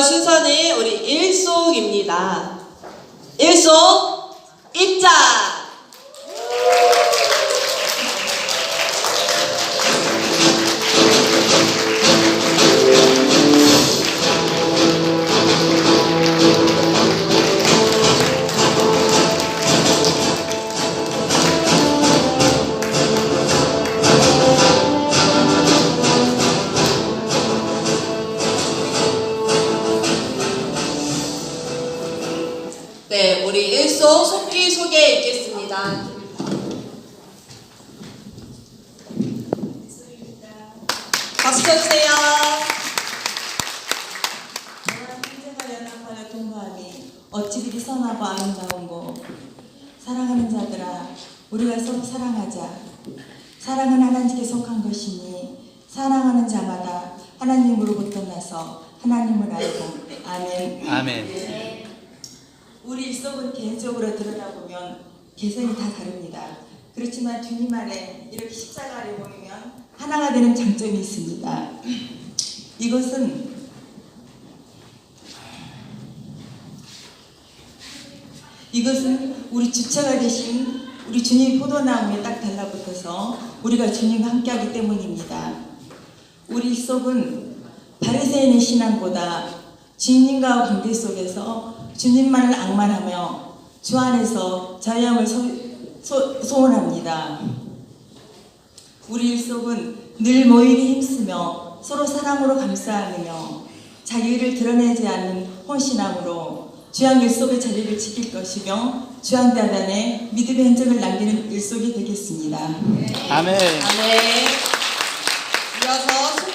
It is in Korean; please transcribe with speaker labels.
Speaker 1: 순서는 우리 일속입니다. 일속 네, 우리 일속 속기 소개 읽겠습니다. 박수 쳐주세요.
Speaker 2: 형제가 연합하여 통과하니 어찌 그리 선하고 아름다운고 사랑하는 자들아 우리가 서로 사랑하자 사랑은 하나님께 속한 것이니 사랑하는 자마다 하나님으로부터 나서 하나님을 알고 아멘
Speaker 3: 아멘.
Speaker 2: 일속은 개인적으로 들여다보면 개성이 다 다릅니다. 그렇지만 주님 안에 이렇게 십자가 아래 모이면 하나가 되는 장점이 있습니다. 이것은 이것은 우리 주체가 되신 우리 주님 포도나무에 딱 달라붙어서 우리가 주님과 함께하기 때문입니다. 우리 속은 바리새인의 신앙보다 주님과 관계 속에서 주님만을 악만하며 주 안에서 자유함을 소, 소원합니다. 우리 일속은 늘 모이기 힘쓰며 서로 사랑으로 감싸안으며 자기를 드러내지 않는 혼신함으로 주양 일속의 자리를 지킬 것이며 주양다단에 믿음의 흔적을 남기는 일속이 되겠습니다.
Speaker 3: 아멘.
Speaker 1: 네. 이어서